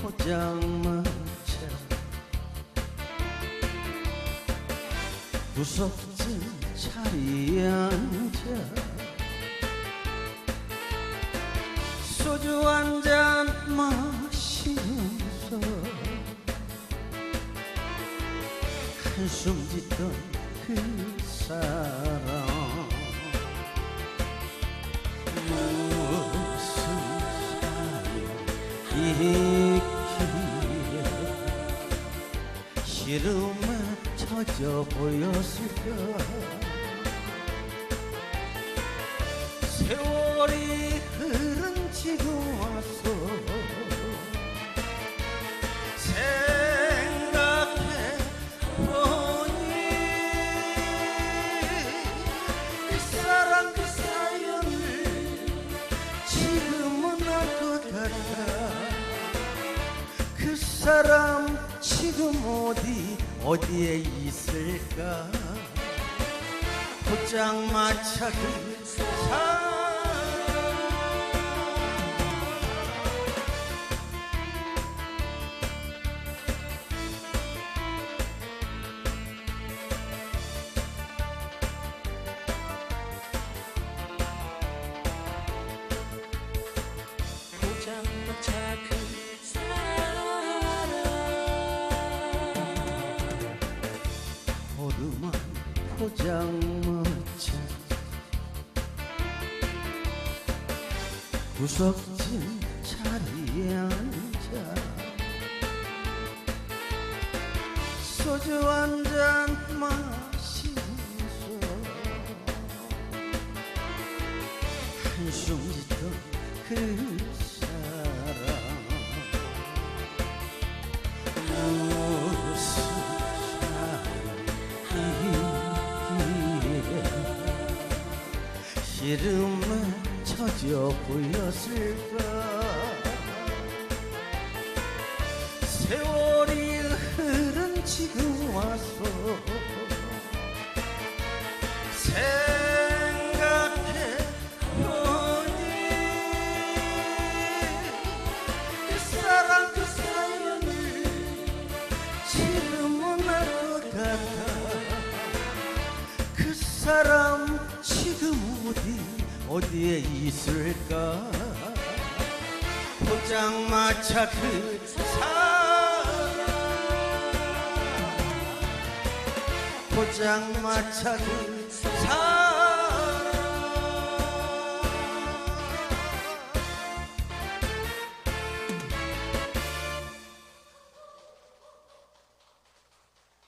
포장마차 무섭진 자리에 앉아 소주 한 잔 마시면서 한숨 짓던 그 사람 무슨 사연이기에 시름에 젖어 보였을까 그 사람 지금 어디 어디에 있을까? 포장마차 그사 포장마차 구석진 자리에 앉아 소주 한 잔 마시면서 한숨 짓던 그 시름에 젖어 보였을까? 세월이 흐른 지금 와서 생각해 보니 그 사랑 그 사연을 지금은 알것 같아 그 사람 지금 어디 어디에 있을까? 포장마차 그 사람 포장마차 그